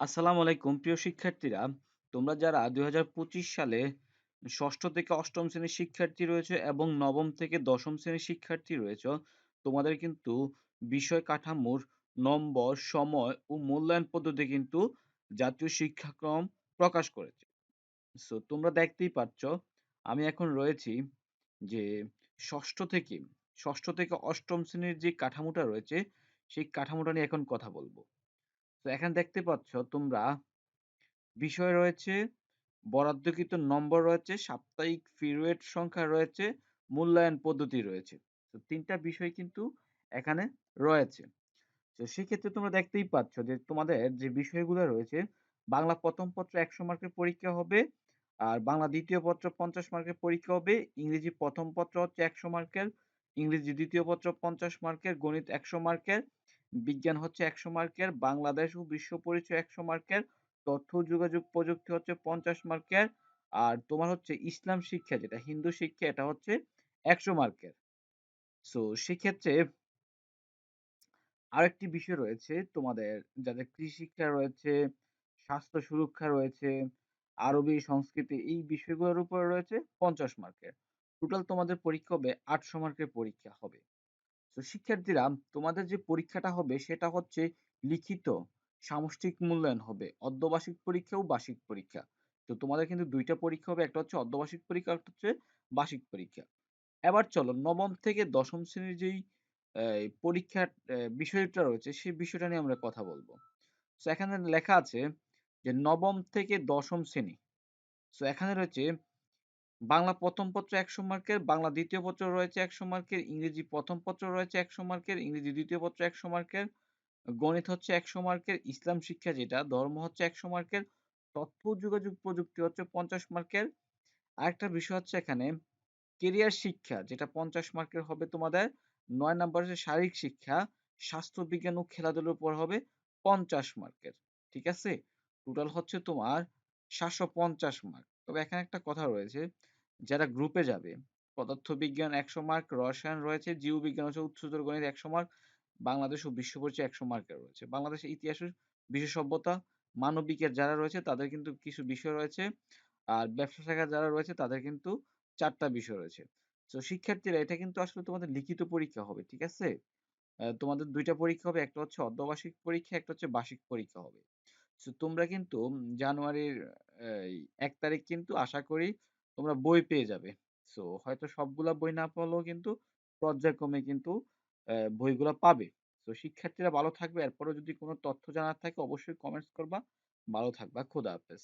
আসসালামু আলাইকুম। প্রিয় শিক্ষার্থীরা, তোমরা যারা দুই হাজার পঁচিশ সালে ষষ্ঠ থেকে অষ্টম শ্রেণির শিক্ষার্থী রয়েছে এবং নবম থেকে দশম শ্রেণির শিক্ষার্থী রয়েছে, তোমাদের কিন্তু বিষয় কাঠামোর নম্বর, সময় ও মূল্যায়ন পদ্ধতি কিন্তু জাতীয় শিক্ষাক্রম প্রকাশ করেছে। সো তোমরা দেখতেই পাচ্ছ আমি এখন রয়েছি যে ষষ্ঠ থেকে ষষ্ঠ থেকে অষ্টম শ্রেণির যে কাঠামোটা রয়েছে, সেই কাঠামোটা নিয়ে এখন কথা বলব। তো এখানে দেখতে পাচ্ছ তোমরা বিষয় রয়েছে, বরাদ্দকৃত নম্বর রয়েছে, সাপ্তাহিক পিরিয়ড সংখ্যা রয়েছে, মূল্যায়ন পদ্ধতি রয়েছে। তো তিনটা বিষয় কিন্তু এখানে রয়েছে। তো সেক্ষেত্রে তোমরা দেখতেই পাচ্ছ যে তোমাদের যে বিষয়গুলো রয়েছে, বাংলা প্রথম পত্র একশো মার্কের পরীক্ষা হবে, আর বাংলা দ্বিতীয় পত্র পঞ্চাশ মার্কের পরীক্ষা হবে, ইংরেজি প্রথম পত্র হচ্ছে একশো মার্কের ইংরেজি দ্বিতীয় পত্র পঞ্চাশ মার্কের গণিত একশো মার্কের বিজ্ঞান হচ্ছে একশো মার্কের, বাংলাদেশ ও বিশ্ব পরিচয় একশো মার্কের, তথ্য যোগাযোগ প্রযুক্তি হচ্ছে পঞ্চাশ মার্কের, আর তোমার হচ্ছে ইসলাম শিক্ষা যেটা, হিন্দু শিক্ষা, এটা হচ্ছে একশো মার্কের। সো সেক্ষেত্রে আরেকটি বিষয় রয়েছে তোমাদের, যাদের কৃষি শিক্ষা রয়েছে, স্বাস্থ্য সুরক্ষা রয়েছে, আরবি সংস্কৃতি, এই বিষয়গুলোর উপর রয়েছে পঞ্চাশ মার্কের। টোটাল তোমাদের পরীক্ষা হবে আটশো মার্কের পরীক্ষা হবে। তো শিক্ষার্থীরা, তোমাদের যে পরীক্ষাটা হবে, সেটা হচ্ছে লিখিত সামষ্টিক মূল্যায়ন হবে। অর্ধবার্ষিক পরীক্ষা ও বার্ষিক পরীক্ষা। তো তোমাদের কিন্তু দুইটা পরীক্ষা হবে, একটা হচ্ছে অর্ধবার্ষিক পরীক্ষা একটা হচ্ছে বার্ষিক পরীক্ষা। এবার চলো, নবম থেকে দশম শ্রেণির যেই পরীক্ষার বিষয়টা রয়েছে, সেই বিষয়টা নিয়ে আমরা কথা বলব। তো এখানে লেখা আছে যে, নবম থেকে দশম শ্রেণি। তো এখানে রয়েছে বাংলা প্রথম পত্র একশো মার্কের, বাংলা দ্বিতীয় পত্র রয়েছে একশো মার্কের, ইংরেজি প্রথম পত্র রয়েছে একশো মার্কের, ইংরেজি দ্বিতীয় পত্র একশো মার্কের, গণিত হচ্ছে একশো মার্কের, ইসলাম শিক্ষা যেটা, ধর্ম হচ্ছে একশো মার্কের, তথ্য যোগাযোগ প্রযুক্তি হচ্ছে পঞ্চাশ মার্কের। আরেকটা বিষয় হচ্ছে এখানে, কেরিয়ার শিক্ষা, যেটা পঞ্চাশ মার্কের হবে তোমাদের, নয় নাম্বার হচ্ছে শারীরিক শিক্ষা, স্বাস্থ্য বিজ্ঞান ও খেলাধুলোর উপর হবে পঞ্চাশ মার্কের, ঠিক আছে? টোটাল হচ্ছে তোমার সাতশো পঞ্চাশ মার্ক। তবে এখানে একটা কথা রয়েছে। যারা গ্রুপে যাবে, পদার্থবিজ্ঞান একশো মার্ক রসায়ন রয়েছে, জীববিজ্ঞান হচ্ছে উচ্চতর গণিত একশো মার্ক বাংলাদেশ ও বিশ্ব পরিচয় একশো মার্কের রয়েছে। বাংলাদেশের ইতিহাসের সভ্যতা মানবিকের যারা রয়েছে তাদের কিন্তু কিছু বিষয় রয়েছে, আর ব্যবসা শাখা যারা রয়েছে তাদের কিন্তু চারটা বিষয় রয়েছে। তো শিক্ষার্থীরা, এটা কিন্তু আসলে তোমাদের লিখিত পরীক্ষা হবে, ঠিক আছে? তোমাদের দুইটা পরীক্ষা হবে, একটা হচ্ছে অর্ধবার্ষিক পরীক্ষা, একটা হচ্ছে বার্ষিক পরীক্ষা হবে। তোমরা কিন্তু জানুয়ারির এক তারিখ কিন্তু আশা করি তোমরা বই পেয়ে যাবে। সো হয়তো সবগুলা বই না পারলেও কিন্তু পর্যায়ক্রমে কিন্তু বইগুলো পাবে। তো শিক্ষার্থীরা ভালো থাকবে। এরপরেও যদি কোনো তথ্য জানার থাকে অবশ্যই কমেন্টস করবা। ভালো থাকবা। খোদা হাফেজ।